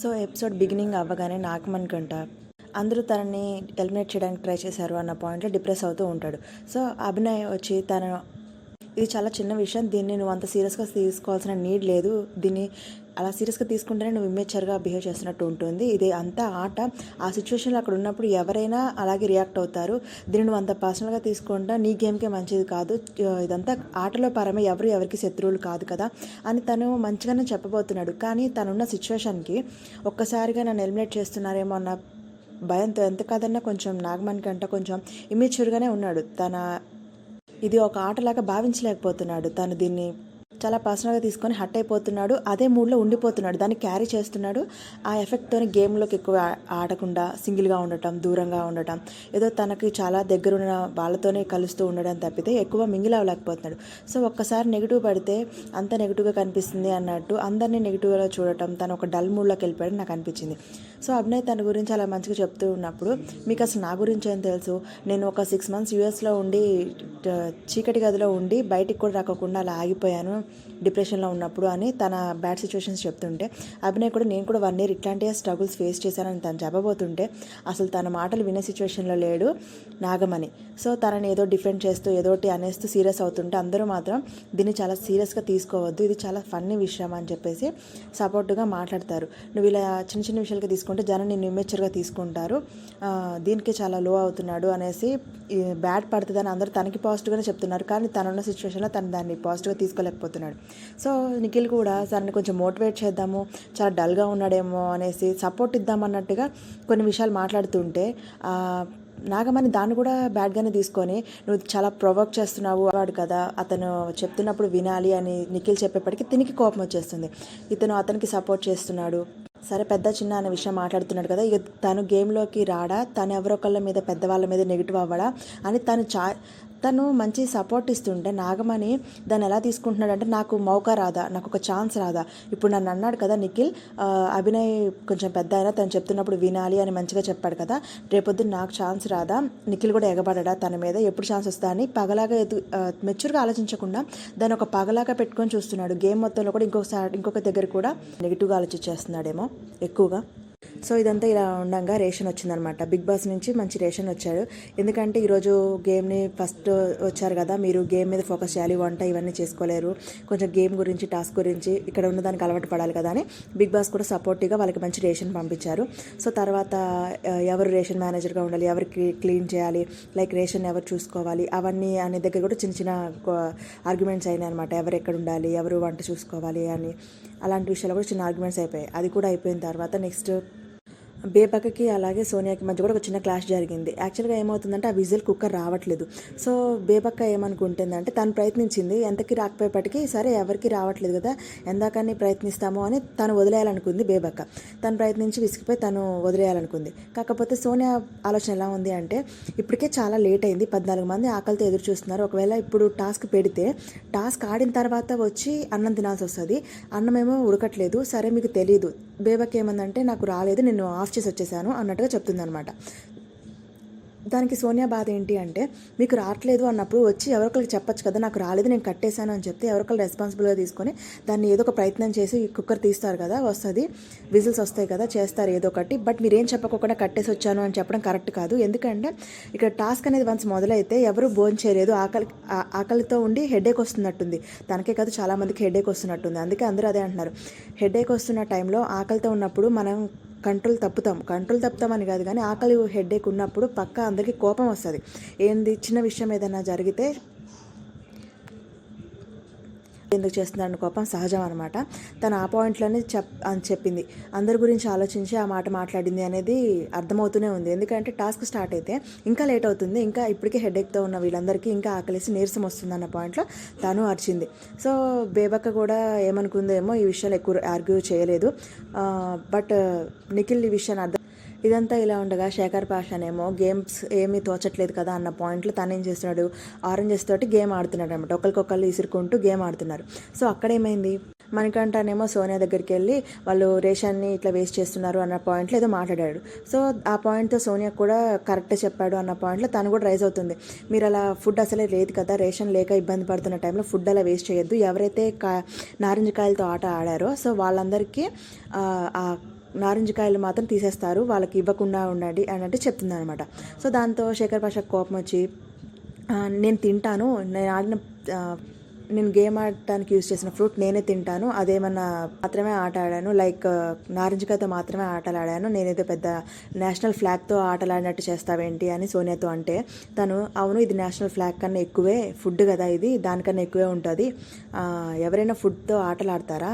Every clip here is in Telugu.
సో ఎపిసోడ్ బిగినింగ్ అవ్వగానే నాగమణికంట అందరూ తనని ఎలిమినేట్ చేయడానికి ట్రై చేశారు అన్న పాయింట్లో డిప్రెస్ అవుతూ ఉంటాడు. సో అభినయ్ వచ్చి తన ఇది చాలా చిన్న విషయం దీన్ని నువ్వు అంత సీరియస్గా తీసుకోవాల్సిన నీడ్ లేదు. దీన్ని అలా సీరియస్గా తీసుకుంటేనే నువ్వు ఇమ్మేచర్గా బిహేవ్ చేస్తున్నట్టు ఉంటుంది. ఇది అంతా ఆట. ఆ సిచ్యువేషన్లో అక్కడ ఉన్నప్పుడు ఎవరైనా అలాగే రియాక్ట్ అవుతారు. దీన్ని నువ్వు అంత పర్సనల్గా తీసుకుంటా నీ గేమ్కే మంచిది కాదు. ఇదంతా ఆటలో పరమే ఎవరు ఎవరికి శత్రువులు కాదు కదా అని తను మంచిగానే చెప్పబోతున్నాడు. కానీ తనున్న సిచ్యువేషన్కి ఒక్కసారిగా నన్ను ఎలిమినేట్ చేస్తున్నారేమో అన్న భయంతో ఎంత కాదన్నా కొంచెం నాగమణి కంట కొంచెం ఇమేచ్యూర్గానే ఉన్నాడు. తన ఇది ఒక ఆటలాగా భావించలేకపోతున్నాడు. తను దీన్ని చాలా పర్సనల్గా తీసుకొని హట్ అయిపోతున్నాడు. అదే మూడ్లో ఉండిపోతున్నాడు. దాన్ని క్యారీ చేస్తున్నాడు. ఆ ఎఫెక్ట్తోనే గేమ్లోకి ఎక్కువ ఆడకుండా సింగిల్గా ఉండటం దూరంగా ఉండటం ఏదో తనకి చాలా దగ్గరున్న వాళ్ళతోనే కలుస్తూ ఉండడం తప్పితే ఎక్కువ మింగిల్ అవ్వలేకపోతున్నాడు. సో ఒక్కసారి నెగిటివ్ పడితే అంత నెగిటివ్గా కనిపిస్తుంది అన్నట్టు అందరినీ నెగిటివ్గా చూడటం తను ఒక డల్ మూడ్లోకి వెళ్ళిపోయాడు నాకు అనిపించింది. సో అభినయ్ తన గురించి అలా మంచిగా చెప్తూ ఉన్నప్పుడు మీకు అసలు నా గురించి ఏం తెలుసు? నేను ఒక సిక్స్ మంత్స్ యూఎస్లో ఉండి చీకటి గదిలో ఉండి బయటికి కూడా రాకుండా అలా ఆగిపోయాను. డిప్రెషన్లో ఉన్నప్పుడు అని తన బ్యాడ్ సిచ్యువేషన్స్ చెప్తుంటే అభినయ్ కూడా నేను కూడా వన్ ఇయర్ ఇట్లాంటి స్ట్రగుల్స్ ఫేస్ చేశానని తను చెప్పబోతుంటే అసలు తన మాటలు వినే సిచ్యువేషన్లో లేడు నాగమణి. సో తనని ఏదో డిఫెండ్ చేస్తూ ఏదోటి అనేస్తూ సీరియస్ అవుతుంటే అందరూ మాత్రం దీన్ని చాలా సీరియస్గా తీసుకోవద్దు ఇది చాలా ఫన్నీ విషయం అని చెప్పేసి సపోర్టుగా మాట్లాడతారు. నువ్వు ఇలా చిన్న చిన్న విషయాలుగా తీసుకుంటే జనం నిన్ను ఇమేచర్గా తీసుకుంటారు. దీనికి చాలా లో అవుతున్నాడు అనేసి బ్యాడ్ పడుతుందని అందరూ తనకి పాజిటివ్గానే చెప్తున్నారు. కానీ తనున్న సిచ్యువేషన్లో తను దాన్ని పాజిటివ్గా తీసుకోలేకపోతున్నాడు. సో నిఖిల్ కూడా తనని కొంచెం మోటివేట్ చేద్దాము చాలా డల్గా ఉన్నాడేమో అనేసి సపోర్ట్ ఇద్దామన్నట్టుగా కొన్ని విషయాలు మాట్లాడుతుంటే నాగమణి దాన్ని కూడా బ్యాడ్గానే తీసుకొని నువ్వు చాలా ప్రొవోక్ చేస్తున్నావు వాడు కదా అతను చెప్తున్నప్పుడు వినాలి అని నిఖిల్ చెప్పేప్పటికీ తినికి కోపం వచ్చేస్తుంది. ఇతను అతనికి సపోర్ట్ చేస్తున్నాడు. సరే పెద్ద చిన్న అనే విషయం మాట్లాడుతున్నాడు కదా ఇక తను గేమ్లోకి రాడా తను ఎవరొకళ్ళ మీద పెద్దవాళ్ళ మీద నెగిటివ్ అవ్వడా అని తను చా తను మంచి సపోర్ట్ ఇస్తుంటే నాగమణి దాన్ని ఎలా తీసుకుంటున్నాడు అంటే నాకు మౌకా రాదా నాకు ఒక ఛాన్స్ రాదా. ఇప్పుడు నన్ను అన్నాడు కదా నిఖిల్ అభినయ్ కొంచెం పెద్ద అయినా తను చెప్తున్నప్పుడు వినాలి అని మంచిగా చెప్పాడు కదా. రేపొద్దున నాకు ఛాన్స్ రాదా? నిఖిల్ కూడా ఎగబడడా తన మీద? ఎప్పుడు ఛాన్స్ వస్తా? అని పగలాగా ఎదు మెచ్యూర్గా ఆలోచించకుండా దాన్ని ఒక పగలాగా పెట్టుకొని చూస్తున్నాడు. గేమ్ మొత్తంలో కూడా ఇంకొకసారి ఇంకొక దగ్గర కూడా నెగిటివ్గా ఆలోచించేస్తున్నాడేమో ఎక్కువగా. సో ఇదంతా ఇలా ఉండగా రేషన్ వచ్చిందనమాట. బిగ్ బాస్ నుంచి మంచి రేషన్ వచ్చాడు ఎందుకంటే ఈరోజు గేమ్ని ఫస్ట్ వచ్చారు కదా మీరు గేమ్ మీద ఫోకస్ చేయాలి వంట ఇవన్నీ చేసుకోలేరు. కొంచెం గేమ్ గురించి టాస్క్ గురించి ఇక్కడ ఉన్న దానికి అలవాటు పడాలి కదా అని బిగ్ బాస్ కూడా సపోర్టివ్గా వాళ్ళకి మంచి రేషన్ పంపించారు. సో తర్వాత ఎవరు రేషన్ మేనేజర్గా ఉండాలి ఎవరికి క్లీన్ చేయాలి లైక్ రేషన్ ఎవరు చూసుకోవాలి అవన్నీ అనే దగ్గర కూడా చిన్న చిన్న ఆర్గ్యుమెంట్స్ అయినాయి అనమాట. ఎవరు ఎక్కడ ఉండాలి ఎవరు వంట చూసుకోవాలి అని. అలాంటి విషయాలు కూడా చిన్న ఆర్గ్యుమెంట్స్ అయిపోయాయి. అది కూడా అయిపోయిన తర్వాత నెక్స్ట్ బేబక్కకి అలాగే సోనియాకి మధ్య కూడా ఒక చిన్న క్లాష్ జరిగింది. యాక్చువల్గా ఏమవుతుందంటే ఆ విజిల్ కుక్కర్ రావట్లేదు. సో బేబక్క ఏమనుకుంటుందంటే తను ప్రయత్నించింది ఎంతకి రాకపోయేపటికి సరే ఎవరికి రావట్లేదు కదా ఎందాకని ప్రయత్నిస్తామో అని తను వదిలేయాలనుకుంది బేబక్క తను ప్రయత్నించి విసిగిపోయి తను వదిలేయాలనుకుంది. కాకపోతే సోనియా ఆలోచన ఎలా ఉంది అంటే ఇప్పటికే చాలా లేట్ అయింది పద్నాలుగు మంది ఆకలితో ఎదురు చూస్తున్నారు. ఒకవేళ ఇప్పుడు టాస్క్ పెడితే టాస్క్ ఆడిన తర్వాత వచ్చి అన్నం తినాల్సి వస్తుంది. అన్నం ఏమో ఉడకట్లేదు సరే మీకు తెలియదు బేబక్ ఏమందంటే నాకు రాలేదు నేను ఆఫ్ చేసి వచ్చేసాను అన్నట్టుగా చెప్తుందనమాట దానికి సోనియా బాధ ఏంటి అంటే మీకు రావట్లేదు అన్నప్పుడు వచ్చి ఎవరికరికి చెప్పచ్చు కదా నాకు రాలేదు నేను కట్టేశాను అని చెప్తే ఎవరికలు రెస్పాన్సిబుల్గా తీసుకొని దాన్ని ఏదో ఒక ప్రయత్నం చేసి కుక్కర్ తీస్తారు కదా వస్తుంది. విజిల్స్ వస్తాయి కదా చేస్తారు ఏదో ఒకటి. బట్ మీరేం చెప్పకుండా కట్టేసి వచ్చాను అని చెప్పడం కరెక్ట్ కాదు. ఎందుకంటే ఇక్కడ టాస్క్ అనేది వన్స్ మొదలైతే ఎవరు భోజనం చేయలేదు. ఆకలి ఆకలితో ఉండి హెడేక్ వస్తున్నట్టుంది. తనకే కాదు చాలామందికి హెడేక్ వస్తున్నట్టుంది. అందుకే అందరూ అదే అంటున్నారు. హెడేక్ వస్తున్న టైంలో ఆకలితో ఉన్నప్పుడు మనం కంట్రోల్ తప్పుతాం. కంట్రోల్ తప్పుతామని కాదు కానీ ఆకలి హెడేక్ ఉన్నప్పుడు పక్క అందరికీ కోపం వస్తుంది. ఏంది? చిన్న విషయం ఏదైనా జరిగితే ఎందుకు చేస్తున్నాడని కోపం సహజం అనమాట తను ఆ పాయింట్లోనే చెప్ అని చెప్పింది. అందరి గురించి ఆలోచించి ఆ మాట మాట్లాడింది అనేది అర్థమవుతూనే ఉంది. ఎందుకంటే టాస్క్ స్టార్ట్ అయితే ఇంకా లేట్ అవుతుంది. ఇంకా ఇప్పటికే హెడేక్తో ఉన్న వీళ్ళందరికీ ఇంకా ఆకలేసి నీరసం వస్తుంది అన్న పాయింట్లో తను అరిచింది. సో బేబక్క కూడా ఏమనుకుందేమో ఈ విషయాలు ఎక్కువ ఆర్గ్యూ చేయలేదు. బట్ నిఖిల్ ఈ విషయాన్ని అర్థం ఇదంతా ఇలా ఉండగా శేఖర్ పాషానేమో గేమ్స్ ఏమీ తోచట్లేదు కదా అన్న పాయింట్లో తను ఏం చేస్తున్నాడు? ఆరెంజెస్ తోటి గేమ్ ఆడుతున్నాడు అనమాట ఒకరికొకళ్ళు ఇసురుకుంటూ గేమ్ ఆడుతున్నారు. సో అక్కడేమైంది? మణికంఠనేమో సోనియా దగ్గరికి వెళ్ళి వాళ్ళు రేషన్ని ఇట్లా వేస్ట్ చేస్తున్నారు అన్న పాయింట్లో ఏదో మాట్లాడాడు. సో ఆ పాయింట్తో సోనియా కూడా కరెక్ట్ చెప్పాడు అన్న పాయింట్లో తను కూడా రైజ్ అవుతుంది. మీరు అలా ఫుడ్ అసలే లేదు కదా రేషన్ లేక ఇబ్బంది పడుతున్న టైంలో ఫుడ్ అలా వేస్ట్ చేయొద్దు. ఎవరైతే కా నారింజ కాయలతో ఆట ఆడారో సో వాళ్ళందరికీ నారింజ కాయలు మాత్రం తీసేస్తారు వాళ్ళకి ఇవ్వకుండా ఉండండి అని అంటే చెప్తుంది అనమాట సో దాంతో శేఖర్ భాష కోపం వచ్చి నేను తింటాను నేను ఆడిన నేను గేమ్ ఆడటానికి యూజ్ చేసిన ఫ్రూట్ నేనే తింటాను అదేమన్నా మాత్రమే ఆట ఆడాను లైక్ నారింజకాయతో మాత్రమే ఆటలు ఆడాను నేనేదో పెద్ద నేషనల్ ఫ్లాగ్తో ఆటలాడినట్టు చేస్తావేంటి? అని సోనియాతో అంటే తను అవును ఇది నేషనల్ ఫ్లాగ్ కన్నా ఎక్కువే ఫుడ్ కదా ఇది దానికన్నా ఎక్కువే ఉంటుంది ఎవరైనా ఫుడ్తో ఆటలాడతారా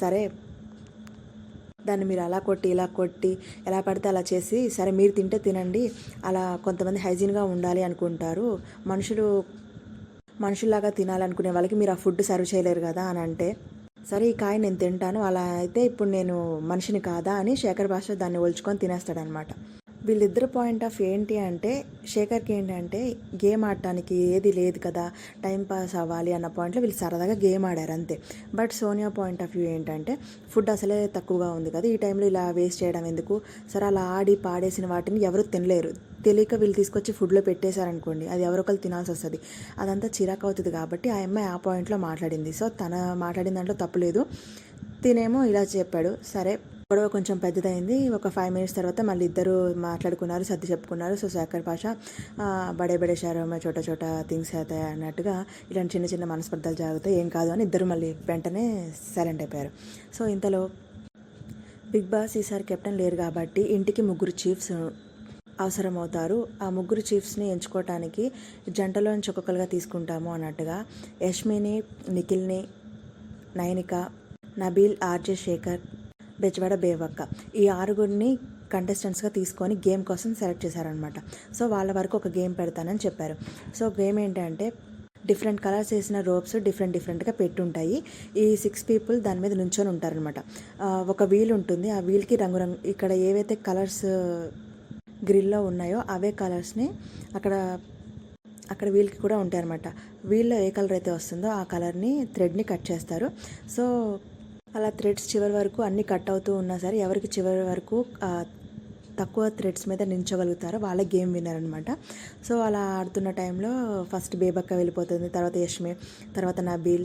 సరే దాన్ని మీరు అలా కొట్టి ఇలా కొట్టి ఎలా పడితే అలా చేసి సరే మీరు తింటే తినండి అలా కొంతమంది హైజీన్గా ఉండాలి అనుకుంటారు. మనుషులు మనుషుల్లాగా తినాలనుకునే వాళ్ళకి మీరు ఆ ఫుడ్ సర్వ్ చేయలేరు కదా అని అంటే సరే ఈ కాయ నేను తింటాను అలా అయితే ఇప్పుడు నేను మనిషిని కాదా అని శేఖర్ భాష దాన్ని ఒలుచుకొని తినేస్తాడనమాట. వీళ్ళిద్దరు పాయింట్ ఆఫ్ ఏంటి అంటే శేఖర్కి ఏంటంటే గేమ్ ఆడటానికి ఏది లేదు కదా టైం పాస్ అవ్వాలి అన్న పాయింట్లో వీళ్ళు సరదాగా గేమ్ ఆడారు అంతే. But Sonia point of view ఏంటంటే ఫుడ్ అసలే తక్కువగా ఉంది కదా ఈ టైంలో ఇలా వేస్ట్ చేయడం ఎందుకు? సరే అలా ఆడి పాడేసిన వాటిని ఎవరు తినలేరు. తెలియక వీళ్ళు తీసుకొచ్చి ఫుడ్లో పెట్టేశారనుకోండి అది ఎవరొకరు తినాల్సి వస్తుంది. అదంతా చిరాకు అవుతుంది కాబట్టి ఆ అమ్మాయి ఆ పాయింట్లో మాట్లాడింది. సో తన మాట్లాడిన దాంట్లో తప్పులేదు తినేమో ఇలా చెప్పాడు. సరే గొడవ కొంచెం పెద్దదైంది. ఒక ఫైవ్ మినిట్స్ తర్వాత మళ్ళీ ఇద్దరు మాట్లాడుకున్నారు సర్ది చెప్పుకున్నారు. సో శేఖర్ భాష బడే బడే షారో చోట చోట థింగ్స్ అవుతాయి? అన్నట్టుగా ఇలాంటి చిన్న చిన్న మనస్పర్ధలు జరుగుతాయి ఏం కాదు అని ఇద్దరు మళ్ళీ వెంటనే సైలెంట్ అయిపోయారు. సో ఇంతలో బిగ్ బాస్ ఈసారి కెప్టెన్ లేరు కాబట్టి ఇంటికి ముగ్గురు చీఫ్స్ అవసరమవుతారు. ఆ ముగ్గురు చీఫ్స్ని ఎంచుకోవటానికి జంటలో నుంచి ఒక్కొక్కరుగా తీసుకుంటాము అన్నట్టుగా యష్మిని నిఖిల్ని నయనిక నబీల్ ఆర్జే శేఖర్ బెజవాడ బేవక్క. ఈ ఆరుగురిని కంటెస్టెంట్స్గా తీసుకొని గేమ్ కోసం సెలెక్ట్ చేశారనమాట సో వాళ్ళ వరకు ఒక గేమ్ పెడతానని చెప్పారు. సో గేమ్ ఏంటంటే డిఫరెంట్ కలర్స్ వేసిన రోప్స్ డిఫరెంట్ డిఫరెంట్గా పెట్టుంటాయి. ఈ సిక్స్ పీపుల్ దాని మీద నుంచొని ఉంటారనమాట ఒక వీల్ ఉంటుంది. ఆ వీల్కి రంగురంగు ఇక్కడ ఏవైతే కలర్స్ గ్రిల్లో ఉన్నాయో అవే కలర్స్ని అక్కడ అక్కడ వీల్కి కూడా ఉంటాయన్నమాట. వీల్లో ఏ కలర్ అయితే వస్తుందో ఆ కలర్ని థ్రెడ్ని కట్ చేస్తారు. సో అలా థ్రెడ్స్ చివరి వరకు అన్నీ కట్ అవుతూ ఉన్నా సరే ఎవరికి చివరి వరకు తక్కువ థ్రెడ్స్ మీద నించగలుగుతారో వాళ్ళే గేమ్ విన్నర్ అనమాట సో అలా ఆడుతున్న టైంలో ఫస్ట్ బేబక్క వెళ్ళిపోతుంది తర్వాత యష్మి తర్వాత నబీల్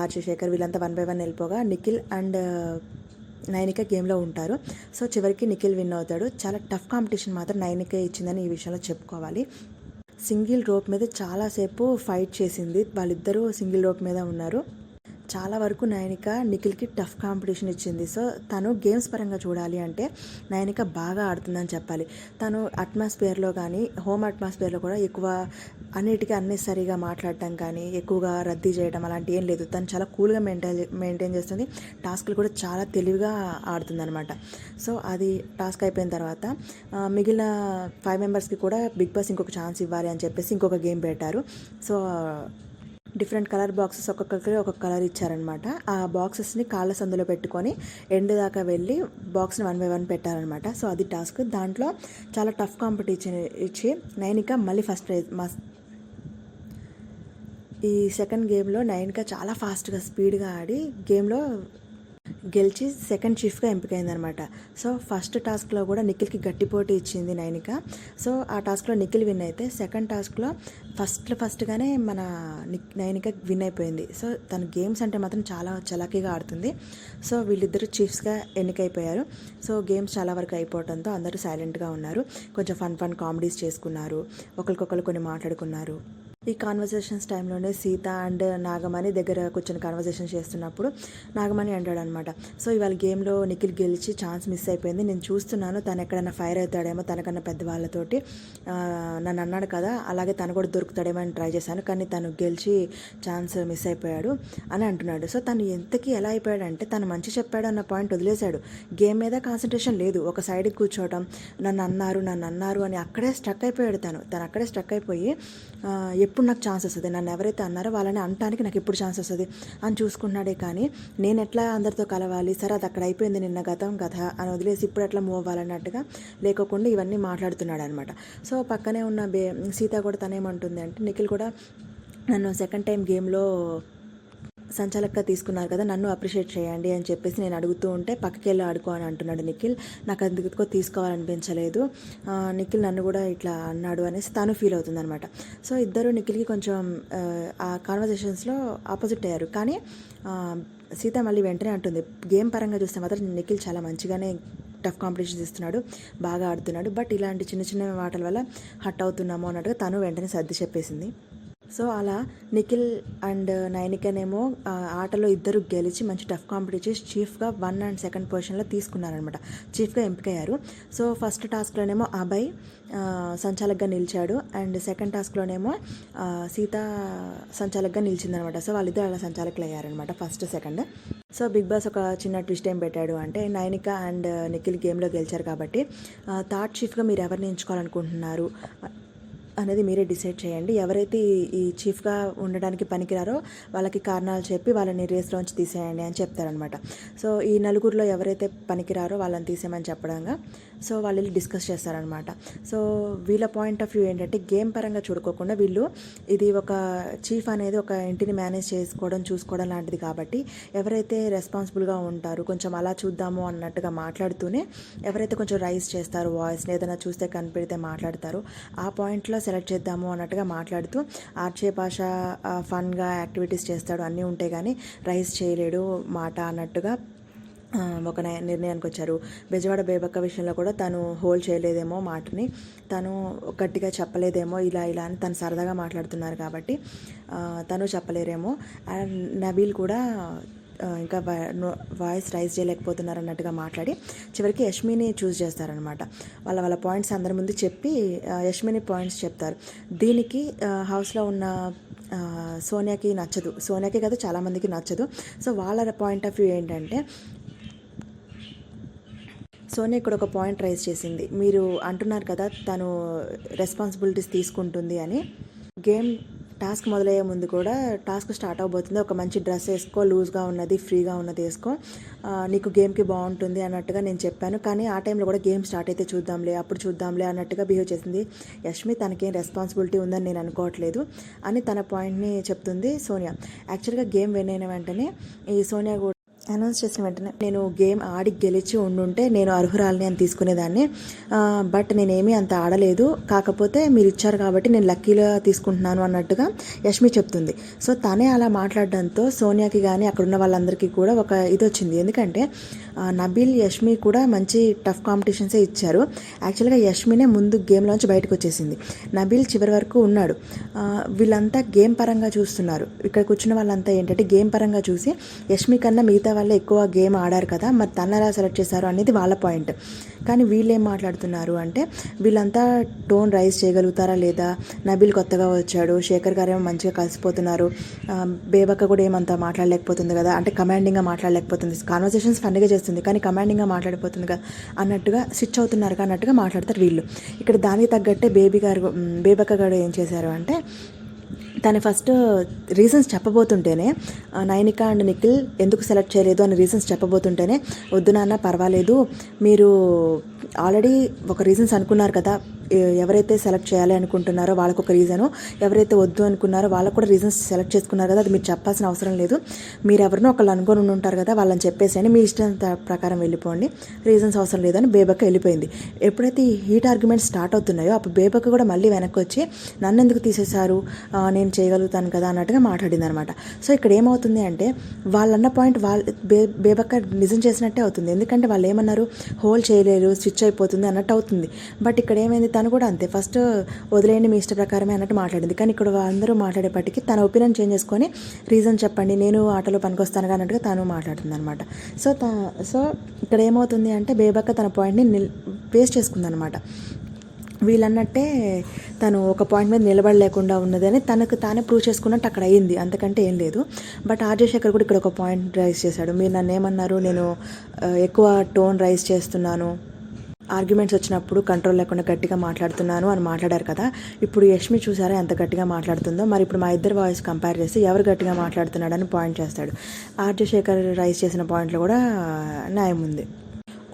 ఆర్ శేఖర్ వీళ్ళంతా వన్ బై వన్ వెళ్ళిపోగా నిఖిల్ అండ్ నైనిక గేమ్లో ఉంటారు. సో చివరికి నిఖిల్ విన్ అవుతాడు. చాలా టఫ్ కాంపిటీషన్ మాత్రం నైనిక ఇచ్చిందని ఈ విషయంలో చెప్పుకోవాలి. సింగిల్ రోప్ మీద చాలాసేపు ఫైట్ చేసింది. వాళ్ళిద్దరూ సింగిల్ రోప్ మీద ఉన్నారు. చాలా వరకు నయనిక నిఖిల్కి టఫ్ కాంపిటీషన్ ఇచ్చింది. సో తను గేమ్స్ పరంగా చూడాలి అంటే నయనిక బాగా ఆడుతుందని చెప్పాలి. తను అట్మాస్ఫియర్లో కానీ హోమ్ అట్మాస్ఫియర్లో కూడా ఎక్కువ అన్నిటికీ అన్నెసరిగా మాట్లాడటం కానీ ఎక్కువగా రద్దీ చేయడం అలాంటి ఏం లేదు. తను చాలా కూల్గా మెయింటైన్ మెయింటైన్ చేస్తుంది. టాస్క్లు కూడా చాలా తెలివిగా ఆడుతుంది అనమాట సో అది టాస్క్ అయిపోయిన తర్వాత మిగిలిన ఫైవ్ మెంబర్స్కి కూడా బిగ్ బాస్ ఇంకొక ఛాన్స్ ఇవ్వాలి అని చెప్పేసి ఇంకొక గేమ్ పెట్టారు. సో డిఫరెంట్ కలర్ బాక్సెస్ ఒక్కొక్కరికి ఒక్కొక్క కలర్ ఇచ్చారనమాట. ఆ బాక్సెస్ని కాళ్ళ సందులో పెట్టుకొని ఎండ్ దాకా వెళ్ళి బాక్స్ని వన్ బై వన్ పెట్టారనమాట. సో అది టాస్క్. దాంట్లో చాలా టఫ్ కాంపిటీషన్ ఇచ్చి నైనిక మళ్ళీ ఫస్ట్ ప్రైజ్ మా ఈ సెకండ్ గేమ్లో నైన్కా చాలా ఫాస్ట్గా స్పీడ్గా ఆడి గేమ్లో గెలిచి సెకండ్ చీఫ్గా ఎంపికైందనమాట. సో ఫస్ట్ టాస్క్లో కూడా నిఖిల్కి గట్టి పోటీ ఇచ్చింది నైనిక. సో ఆ టాస్క్లో నిఖిల్ విన్ అయితే సెకండ్ టాస్క్లో ఫస్ట్ ఫస్ట్గానే మన నైనిక విన్ అయిపోయింది. సో తన గేమ్స్ అంటే మాత్రం చాలా చలాకీగా ఆడుతుంది. సో వీళ్ళిద్దరు చీఫ్స్గా ఎన్నికైపోయారు. సో గేమ్స్ చాలా వరకు అయిపోవడంతో అందరూ సైలెంట్గా ఉన్నారు. కొంచెం ఫన్ ఫన్ కామెడీస్ చేసుకున్నారు. ఒకరికొకరు కొన్ని మాట్లాడుకున్నారు. ఈ కాన్వర్సేషన్స్ టైంలోనే సీత అండ్ నాగమణి దగ్గర కూర్చొని కాన్వర్సేషన్ చేస్తున్నప్పుడు నాగమణి అంటాడు అనమాట సో ఇవాళ గేమ్లో నిఖిల్ గెలిచి ఛాన్స్ మిస్ అయిపోయింది. నేను చూస్తున్నాను తను ఎక్కడైనా ఫైర్ అవుతాడేమో తనకన్నా పెద్దవాళ్ళతోటి. నన్ను అన్నాడు కదా అలాగే తను కూడా దొరుకుతాడేమో అని ట్రై చేశాను కానీ తను గెలిచి ఛాన్స్ మిస్ అయిపోయాడు అని అంటున్నాడు. సో తను ఎంతకీ ఎలా అయిపోయాడంటే తను మంచి చెప్పాడు అన్న పాయింట్ వదిలేశాడు. గేమ్ మీద కాన్సన్ట్రేషన్ లేదు. ఒక సైడ్కి కూర్చోవడం నన్ను అన్నారు నన్ను అన్నారు అని అక్కడే స్ట్రక్ అయిపోయాడు తను. తను అక్కడే స్ట్రక్ అయిపోయి ఇప్పుడు ఎప్పుడు నాకు ఛాన్స్ వస్తుంది? నన్ను ఎవరైతే అన్నారో వాళ్ళని అనటానికి నాకు ఎప్పుడు ఛాన్స్ వస్తుంది? అని చూసుకున్నాడే కానీ నేను ఎట్లా అందరితో కలవాలి? సరే అది అక్కడ అయిపోయింది నిన్న గతం కథ అని వదిలేసి ఇప్పుడు ఎట్లా మూవ్ అవ్వాలన్నట్టుగా లేకోకుండా ఇవన్నీ మాట్లాడుతున్నాడు అనమాట సో పక్కనే ఉన్న బే సీత కూడా తనేమంటుంది అంటే నిఖిల్ కూడా నన్ను సెకండ్ టైం గేమ్లో సంచాలక్గా తీసుకున్నారు కదా నన్ను అప్రిషియేట్ చేయండి అని చెప్పేసి నేను అడుగుతూ ఉంటే పక్కకి వెళ్ళి ఆడుకో అని అంటున్నాడు నిఖిల్. నాకు అందుకో తీసుకోవాలనిపించలేదు. నిఖిల్ నన్ను కూడా ఇట్లా అన్నాడు అనేసి తను ఫీల్ అవుతుంది అనమాట సో ఇద్దరు నిఖిల్కి కొంచెం ఆ, కాన్వర్జేషన్స్లో ఆపోజిట్ అయ్యారు. కానీ సీత మళ్ళీ వెంటనే అంటుంది గేమ్ పరంగా చూస్తే మాత్రం నిఖిల్ చాలా మంచిగానే టఫ్ కాంపిటీషన్స్ ఇస్తున్నాడు బాగా ఆడుతున్నాడు. బట్ ఇలాంటి చిన్న చిన్న వాటల వల్ల హట్ అవుతున్నాము అన్నట్టుగా తను వెంటనే సర్ది చెప్పేసింది. సో అలా నిఖిల్ అండ్ నైనికనేమో ఆటలో ఇద్దరు గెలిచి మంచి టఫ్ కాంపిటీషన్ చీఫ్గా వన్ అండ్ సెకండ్ పొజిషన్లో తీసుకున్నారనమాట చీఫ్గా ఎంపికయ్యారు. సో ఫస్ట్ టాస్క్లోనేమో అభయ్ ఆ, సంచాలకుగా నిలిచాడు. అండ్ సెకండ్ టాస్క్లోనేమో సీత సంచాలకుగా నిలిచిందనమాట సో వాళ్ళిద్దరు అలా సంచాలకులు అయ్యారనమాట first second. So Bigg Boss ఒక చిన్న ట్విస్ట్ ఏం పెట్టాడు అంటే నైనిక అండ్ నిఖిల్ గేమ్లో గెలిచారు కాబట్టి థర్డ్ చీఫ్గా మీరు ఎవరిని ఎంచుకోవాలనుకుంటున్నారు? అనేది మీరే డిసైడ్ చేయండి. ఎవరైతే ఈ- చీఫ్గా ఉండడానికి పనికిరారో వాళ్ళకి కారణాలు చెప్పి వాళ్ళని రేస్లోంచి తీసేయండి అని చెప్తారనమాట సో ఈ నలుగురిలో ఎవరైతే పనికిరారో వాళ్ళని తీసేయమని చెప్పడంగా సో వాళ్ళు డిస్కస్ చేస్తారనమాట సో వీళ్ళ పాయింట్ ఆఫ్ వ్యూ ఏంటంటే గేమ్ పరంగా చూడుకోకుండా వీళ్ళు ఇది ఒక చీఫ్ అనేది ఒక ఇంటిని మేనేజ్ చేసుకోవడం చూసుకోవడం లాంటిది కాబట్టి ఎవరైతే రెస్పాన్సిబుల్గా ఉంటారు కొంచెం అలా చూద్దాము అన్నట్టుగా మాట్లాడుతూనే ఎవరైతే కొంచెం రైస్ చేస్తారో వాయిస్ని ఏదైనా చూస్తే కనిపెడితే మాట్లాడతారో ఆ పాయింట్లో సెలెక్ట్ చేద్దాము అన్నట్టుగా మాట్లాడుతూ ఆర్చే భాష ఫన్గా యాక్టివిటీస్ చేస్తాడు అన్నీ ఉంటాయి కానీ రైస్ చేయలేడు మాట అన్నట్టుగా ఒక నిర్ణయానికి వచ్చారు. బెజవాడ బేబక్క విషయంలో కూడా తను హోల్డ్ చేయలేదేమో మాటని తను గట్టిగా చెప్పలేదేమో ఇలా ఇలా అని తను సరదాగా మాట్లాడుతున్నారు కాబట్టి తను చెప్పలేరేమో. అండ్ నబీల్ కూడా ఇంకా వాయిస్ రైజ్ చేయలేకపోతున్నారు అన్నట్టుగా మాట్లాడి చివరికి యష్మిని చూస్ చేస్తారనమాట వాళ్ళ వాళ్ళ పాయింట్స్ అందరి ముందు చెప్పి యష్మిని పాయింట్స్ చెప్తారు. దీనికి హౌస్లో ఉన్న సోనియాకి నచ్చదు. సోనియాకి కదా చాలామందికి నచ్చదు. సో వాళ్ళ పాయింట్ ఆఫ్ వ్యూ ఏంటంటే సోనియా ఇక్కడ ఒక పాయింట్ రైజ్ చేసింది. మీరు అంటున్నారు కదా తను రెస్పాన్సిబిలిటీస్ తీసుకుంటుంది అని. గేమ్ టాస్క్ మొదలయ్యే ముందు కూడా టాస్క్ స్టార్ట్ అవబోతుంది ఒక మంచి డ్రెస్ వేసుకో లూజ్గా ఉన్నది ఫ్రీగా ఉన్నది వేసుకో. నీకు గేమ్కి బాగుంటుంది అన్నట్టుగా నేను చెప్పాను. కానీ ఆ టైంలో కూడా గేమ్ స్టార్ట్ అయితే చూద్దాంలే అప్పుడు చూద్దాంలే అన్నట్టుగా బిహేవ్ చేసింది. యష్మి తనకేం రెస్పాన్సిబిలిటీ ఉందని నేను అనుకోవట్లేదు అని తన పాయింట్ని చెప్తుంది సోనియా. యాక్చువల్గా గేమ్ విన్ అయిన వెంటనే ఈ సోనియా కూడా అనౌన్స్ చేసిన వెంటనే నేను గేమ్ ఆడి గెలిచి ఉండుంటే నేను అర్హురాలని అని తీసుకునేదాన్ని. బట్ నేనేమీ అంత ఆడలేదు. కాకపోతే మీరు ఇచ్చారు కాబట్టి నేను లక్కీలో తీసుకుంటున్నాను అన్నట్టుగా యష్మి చెప్తుంది. సో తనే అలా మాట్లాడడంతో సోనియాకి కానీ అక్కడ ఉన్న వాళ్ళందరికీ కూడా ఒక ఇది వచ్చింది ఎందుకంటే నబీల్ యష్మి కూడా మంచి టఫ్ కాంపిటీషన్సే ఇచ్చారు. యాక్చువల్గా యష్మినే ముందు గేమ్లోంచి బయటకు వచ్చేసింది నబీల్ చివరి వరకు ఉన్నాడు. వీళ్ళంతా గేమ్ పరంగా చూస్తున్నారు. ఇక్కడ కూర్చున్న వాళ్ళంతా ఏంటంటే గేమ్ పరంగా చూసి యష్మి కన్నా మిగతా వాళ్ళు ఎక్కువ గేమ్ ఆడారు కదా మరి తన్నరా సెలెక్ట్ చేశారు అనేది వాళ్ళ పాయింట్. కానీ వీళ్ళు ఏం మాట్లాడుతున్నారు అంటే వీళ్ళంతా టోన్ రైజ్ చేయగలుగుతారా లేదా? నబీల్ కొత్తగా వచ్చాడు శేఖర్ గారు ఏమో మంచిగా కలిసిపోతున్నారు బేబక్క కూడా ఏమంతా మాట్లాడలేకపోతుంది కదా అంటే కమాండింగ్గా మాట్లాడలేకపోతుంది కాన్వర్సేషన్స్ ఫన్నీగా చేస్తుంది కానీ కమాండింగ్గా మాట్లాడిపోతుంది కదా అన్నట్టుగా స్విచ్ అవుతున్నారు అన్నట్టుగా మాట్లాడతారు వీళ్ళు. ఇక్కడ దానికి తగ్గట్టే బేబీ గారు బేబక్క గారు ఏం చేశారు అంటే తను ఫస్ట్ రీజన్స్ చెప్పబోతుంటేనే ఆ, నైనిక అండ్ నిఖిల్ ఎందుకు సెలెక్ట్ చేయలేదు అని రీజన్స్ చెప్పబోతుంటేనే వద్దు నాన్న పర్వాలేదు. మీరు ఆల్రెడీ ఒక రీజన్స్ అనుకున్నారు కదా ఎవరైతే సెలెక్ట్ చేయాలి అనుకుంటున్నారో వాళ్ళకు ఒక రీజను ఎవరైతే వద్దు అనుకున్నారో వాళ్ళకు కూడా రీజన్స్ సెలెక్ట్ చేసుకున్నారు కదా అది మీరు చెప్పాల్సిన అవసరం లేదు. మీరు ఎవరినో ఒకళ్ళు అనుకుని ఉంటారు కదా వాళ్ళని చెప్పేసేయండి మీ ఇష్టం ప్రకారం వెళ్ళిపోండి. రీజన్స్ అవసరం లేదని బేబక్క వెళ్ళిపోయింది. ఎప్పుడైతే ఈ హీట్ ఆర్గ్యుమెంట్స్ స్టార్ట్ అవుతున్నాయో అప్పుడు బేబక్క కూడా మళ్ళీ వెనక్కి వచ్చి నన్ను ఎందుకు తీసేశారు? నేను చేయగలుగుతాను కదా అన్నట్టుగా మాట్లాడింది అనమాట సో ఇక్కడ ఏమవుతుంది అంటే వాళ్ళన్న పాయింట్ వాళ్ళ బే బేబక్క నిజం చేసినట్టే అవుతుంది. ఎందుకంటే వాళ్ళు ఏమన్నారు? హోల్ చేయలేరు స్విచ్ అయిపోతుంది అన్నట్టు అవుతుంది. బట్ ఇక్కడ ఏమైంది? తను కూడా అంతే. ఫస్ట్ వదిలేయండి మీ ఇష్ట ప్రకారమే అన్నట్టు మాట్లాడింది. కానీ ఇక్కడ అందరూ మాట్లాడేపటికి తన ఒపీనియన్ చేంజ్ చేసుకొని రీజన్ చెప్పండి నేను ఆటలో పనికొస్తాను అన్నట్టుగా తను మాట్లాడుతుంది అనమాట సో త సో ఇక్కడ ఏమవుతుంది అంటే బేబక్క తన పాయింట్ని నిల్ వేస్ట్ చేసుకుంది అనమాట వీళ్ళన్నట్టే తను ఒక పాయింట్ మీద నిలబడలేకుండా ఉన్నదని తనకు తానే ప్రూవ్ చేసుకున్నట్టు అక్కడ అయ్యింది అంతకంటే ఏం లేదు. బట్ ఆర్జే శేఖర్ కూడా ఇక్కడ ఒక పాయింట్ రైజ్ చేశాడు. మీరు నన్ను ఏమన్నారు నేను ఎక్కువ టోన్ రైజ్ చేస్తున్నాను. ఆర్గ్యుమెంట్స్ వచ్చినప్పుడు కంట్రోల్ లేకుండా గట్టిగా మాట్లాడుతున్నాను అని మాట్లాడారు కదా. ఇప్పుడు యష్మి చూసారా ఎంత గట్టిగా మాట్లాడుతుందో? మరి ఇప్పుడు మా ఇద్దరు వాయిస్ కంపేర్ చేస్తే ఎవరు గట్టిగా మాట్లాడుతున్నాడని పాయింట్ చేస్తాడు. ఆర్జే శేఖర్ రైస్ చేసిన పాయింట్లో కూడా న్యాయం ఉంది.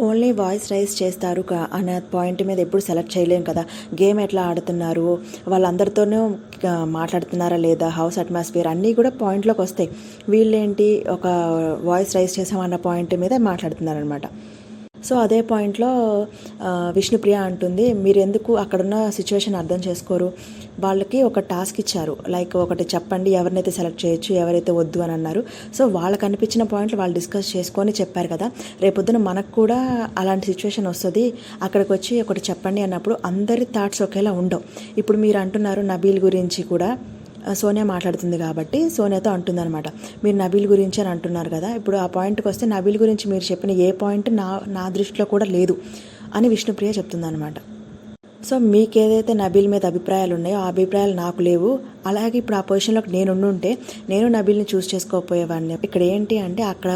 ఓన్లీ వాయిస్ రైస్ చేస్తారు కా- అనే పాయింట్ మీద ఎప్పుడు సెలెక్ట్ చేయలేం కదా. గేమ్ ఎట్లా ఆడుతున్నారు? వాళ్ళందరితోనూ మాట్లాడుతున్నారా లేదా? హౌస్ అట్మాస్ఫియర్ అన్నీ కూడా పాయింట్లోకి వస్తాయి. వీళ్ళేంటి ఒక వాయిస్ రైస్ చేసామన్న పాయింట్ మీద మాట్లాడుతున్నారనమాట సో అదే పాయింట్లో విష్ణుప్రియ అంటుంది మీరు ఎందుకు అక్కడున్న సిచ్యువేషన్ అర్థం చేసుకోరు? వాళ్ళకి ఒక టాస్క్ ఇచ్చారు. లైక్ ఒకటి చెప్పండి ఎవరినైతే సెలెక్ట్ చేయొచ్చు ఎవరైతే వద్దు అని అన్నారు. సో వాళ్ళకి అనిపించిన పాయింట్లు వాళ్ళు డిస్కస్ చేసుకొని చెప్పారు కదా. రేపొద్దున మనకు కూడా అలాంటి సిచ్యువేషన్ వస్తుంది. అక్కడికి వచ్చి ఒకటి చెప్పండి అన్నప్పుడు అందరి థాట్స్ ఒకేలా ఉండవు. ఇప్పుడు మీరు అంటున్నారు నబీల్ గురించి కూడా సోనియా మాట్లాడుతుంది కాబట్టి సోనియాతో అంటుందన్నమాట. మీరు నబీల్ గురించి అని అంటున్నారు కదా ఇప్పుడు ఆ పాయింట్కి వస్తే నబీల్ గురించి మీరు చెప్పిన ఏ పాయింట్ నా నా దృష్టిలో కూడా లేదు అని విష్ణుప్రియ చెప్తుందన్నమాట. సో మీకేదైతే నబీల్ మీద అభిప్రాయాలు ఉన్నాయో ఆ అభిప్రాయాలు నాకు లేవు. అలాగే ఇప్పుడు ఆ పొజిషన్లోకి నేను ఉండుంటే నేను నబీల్ని చూస్ చేసుకోకపోయేవాడిని. ఇక్కడ ఏంటి అంటే అక్కడ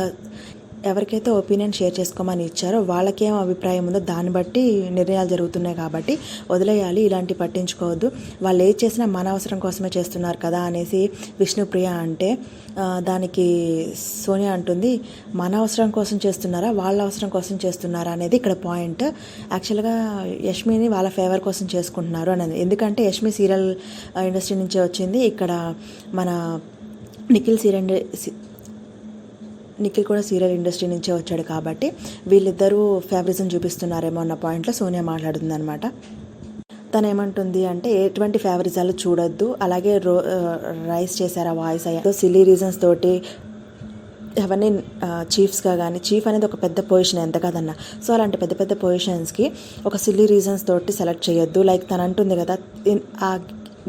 ఎవరికైతే ఒపీనియన్ షేర్ చేసుకోమని ఇచ్చారో వాళ్ళకేం అభిప్రాయం ఉందో దాన్ని బట్టి నిర్ణయాలు జరుగుతున్నాయి కాబట్టి వదిలేయాలి ఇలాంటి పట్టించుకోవద్దు. వాళ్ళు ఏది చేసినా మన అవసరం కోసమే చేస్తున్నారు కదా అనేసి విష్ణుప్రియ అంటే దానికి సోనియా అంటుంది మన అవసరం కోసం చేస్తున్నారా వాళ్ళ అవసరం కోసం చేస్తున్నారా అనేది ఇక్కడ పాయింట్. యాక్చువల్గా యష్మిని వాళ్ళ ఫేవర్ కోసం చేసుకుంటున్నారు అనేది. ఎందుకంటే యష్మి సీరియల్ ఇండస్ట్రీ నుంచే వచ్చింది. ఇక్కడ మన నిఖిల్ సీరియల్ నిఖిల్ కూడా సీరియల్ ఇండస్ట్రీ నుంచే వచ్చాడు కాబట్టి వీళ్ళిద్దరూ ఫేవరిజం చూపిస్తున్నారేమో అన్న పాయింట్లో సోనియా మాట్లాడుతుందనమాట తను ఏమంటుంది అంటే ఎటువంటి ఫేవరిజాలు చూడొద్దు. అలాగే రో రైస్ చేశారు ఆ వాయిస్ అయ్యా. సిల్లీ రీజన్స్ తోటి అవన్నీ చీఫ్స్గా కానీ చీఫ్ అనేది ఒక పెద్ద పొజిషన్ ఎంత కదన్నా. సో అలాంటి పెద్ద పెద్ద పొజిషన్స్కి ఒక సిల్లీ రీజన్స్ తోటి సెలెక్ట్ చేయొద్దు. లైక్ తను అంటుంది కదా ఆ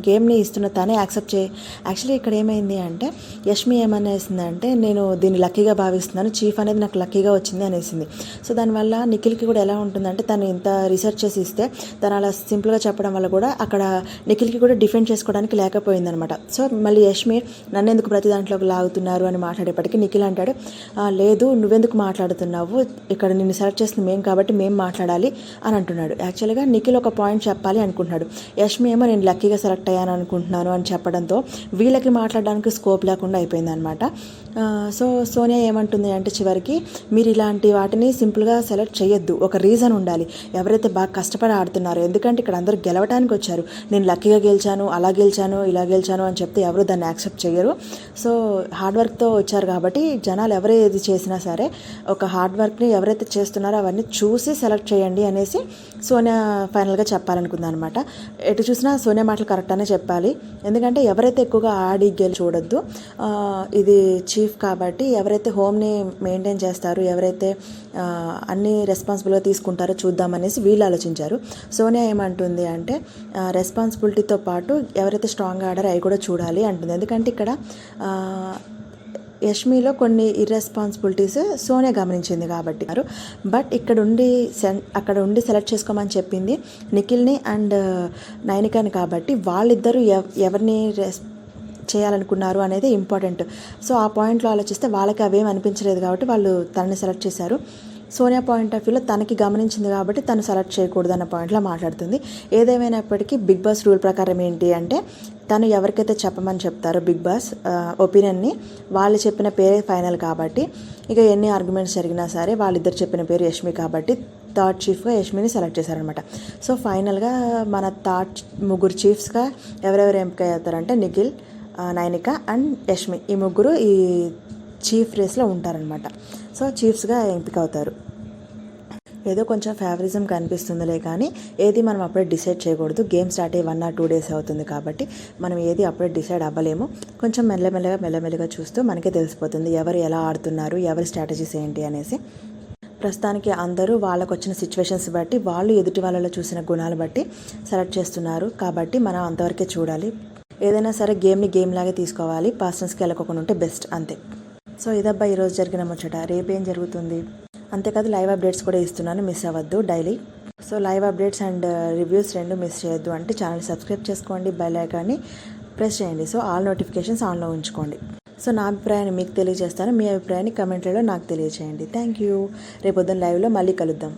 గేమ్ని ఇస్తున్న తనే యాక్సెప్ట్ చే యాక్చువల్లీ ఇక్కడ ఏమైంది అంటే యష్మి ఏమనేసింది అంటే నేను దీన్ని లక్కీగా భావిస్తున్నాను చీఫ్ అనేది నాకు లక్కీగా వచ్చింది అనేసింది. సో దానివల్ల నిఖిల్కి కూడా ఎలా ఉంటుందంటే తను ఇంత రీసెర్చ్ చేసి ఇస్తే తను అలా సింపుల్గా చెప్పడం వల్ల కూడా అక్కడ నిఖిల్కి కూడా డిఫెండ్ చేసుకోవడానికి లేకపోయింది అనమాట సో మళ్ళీ యష్మి నన్ను ఎందుకు ప్రతి దాంట్లోకి లాగుతున్నారు అని మాట్లాడేప్పటికీ నిఖిల్ అంటాడు లేదు నువ్వెందుకు మాట్లాడుతున్నావు? ఇక్కడ నిన్ను సెలెక్ట్ చేసిన మేము కాబట్టి మేము మాట్లాడాలి అని అంటున్నాడు. యాక్చువల్గా నిఖిల్ ఒక పాయింట్ చెప్పాలి అనుకుంటున్నాడు. యష్మి ఏమో నేను లక్కీగా సెలెక్ట్ అయ్యాను అనుకుంటున్నాను అని చెప్పడంతో వీళ్ళకి మాట్లాడడానికి స్కోప్ లేకుండా అయిపోయిందనమాట సో సోనియా ఏమంటుంది అంటే చివరికి మీరు ఇలాంటి వాటిని సింపుల్గా సెలెక్ట్ చేయొద్దు. ఒక రీజన్ ఉండాలి. ఎవరైతే బాగా కష్టపడి ఆడుతున్నారో ఎందుకంటే ఇక్కడ అందరూ గెలవడానికి వచ్చారు. నేను లక్కీగా గెలిచాను అలా గెలిచాను ఇలా గెలిచాను అని చెప్తే ఎవరు దాన్ని యాక్సెప్ట్ చేయరు. సో హార్డ్ వర్క్తో వచ్చారు కాబట్టి జనాలు ఎవరు ఏది చేసినా సరే ఒక హార్డ్ వర్క్ని ఎవరైతే చేస్తున్నారో అవన్నీ చూసి సెలెక్ట్ చేయండి అనేసి సోనియా ఫైనల్గా చెప్పాలనుకుందా అనమాట ఎటు చూసినా సోనియా మాటలు కరెక్ట్ అనే చెప్పాలి. ఎందుకంటే ఎవరైతే ఎక్కువగా ఆడి గెలి చూడొద్దు ఇది చీఫ్ కాబట్టి ఎవరైతే హోమ్ని మెయింటైన్ చేస్తారు ఎవరైతే అన్ని రెస్పాన్సిబుల్గా తీసుకుంటారో చూద్దామనేసి వీళ్ళు ఆలోచించారు. సోనియా ఏమంటుంది అంటే రెస్పాన్సిబిలిటీతో పాటు ఎవరైతే స్ట్రాంగ్గా ఆడారో అవి కూడా చూడాలి అంటుంది. ఎందుకంటే ఇక్కడ యష్మిలో కొన్ని ఇర్రెస్పాన్సిబిలిటీస్ సోనియా గమనించింది కాబట్టి బట్ ఇక్కడ ఉండి సెన్ అక్కడ ఉండి సెలెక్ట్ చేసుకోమని చెప్పింది నిఖిల్ని అండ్ uh, నైనికాని కాబట్టి వాళ్ళిద్దరూ ఎవరిని రెస్ చేయాలనుకున్నారు అనేది ఇంపార్టెంట్ సో ఆ పాయింట్లో ఆలోచిస్తే వాళ్ళకి అవేం అనిపించలేదు కాబట్టి వాళ్ళు తనని సెలెక్ట్ చేశారు. సోనియా పాయింట్ ఆఫ్ వ్యూలో తనకి గమనించింది కాబట్టి తను సెలెక్ట్ చేయకూడదు అన్న పాయింట్లో మాట్లాడుతుంది. ఏదేమైనప్పటికీ బిగ్ బాస్ రూల్ ప్రకారం ఏంటి అంటే తను ఎవరికైతే చెప్పమని చెప్తారో బిగ్ బాస్ ఒపీనియన్ని వాళ్ళు చెప్పిన పేరే ఫైనల్ కాబట్టి ఇక ఎన్ని ఆర్గ్యుమెంట్స్ జరిగినా సరే వాళ్ళిద్దరు చెప్పిన పేరు యష్మి కాబట్టి థర్డ్ చీఫ్గా యష్మిని సెలెక్ట్ చేశారనమాట సో ఫైనల్గా మన థర్డ్ ముగ్గురు చీఫ్స్గా ఎవరెవరు ఎంపిక అవుతారంటే నిఖిల్ నైనిక అండ్ యష్మి. ఈ ముగ్గురు ఈ చీఫ్ రేస్లో ఉంటారనమాట సో చీఫ్స్గా ఎంపిక అవుతారు. ఏదో కొంచెం ఫేవరిజం కనిపిస్తుందిలే కానీ ఏది మనం అప్పుడే డిసైడ్ చేయకూడదు. గేమ్ స్టార్ట్ అయ్యి వన్ ఆర్ టూ డేస్ అవుతుంది కాబట్టి మనం ఏది అప్పుడే డిసైడ్ అవ్వలేము. కొంచెం మెల్లమెల్లగా మెల్లమెల్లగా చూస్తూ మనకే తెలిసిపోతుంది ఎవరు ఎలా ఆడుతున్నారు ఎవరి స్ట్రాటజీస్ ఏంటి అనేసి. ప్రస్తుతానికి అందరూ వాళ్ళకు వచ్చిన సిచ్యువేషన్స్ బట్టి వాళ్ళు ఎదుటి వాళ్ళలో చూసిన గుణాలు బట్టి సెలెక్ట్ చేస్తున్నారు కాబట్టి మనం అంతవరకే చూడాలి. ఏదైనా సరే గేమ్ని గేమ్ లాగే తీసుకోవాలి. పర్సన్స్కి వెళ్ళకోకుండా ఉంటే బెస్ట్ అంతే. సో ఇదబ్బా ఈరోజు జరిగిన ముచ్చట. రేపు ఏం జరుగుతుంది? అంతేకాదు లైవ్ అప్డేట్స్ కూడా ఇస్తున్నాను మిస్ అవ్వద్దు daily. So live updates and uh, reviews రెండు మిస్ చేయొద్దు అంటే ఛానల్ సబ్స్క్రైబ్ చేసుకోండి బెల్ ఐకాన్ని ప్రెస్ చేయండి. సో ఆల్ నోటిఫికేషన్స్ ఆన్లో ఉంచుకోండి. సో నా అభిప్రాయాన్ని మీకు తెలియజేస్తాను మీ అభిప్రాయాన్ని కమెంట్లలో నాకు తెలియజేయండి థ్యాంక్ యూ రేపొద్దున లైవ్లో మళ్ళీ కలుద్దాం.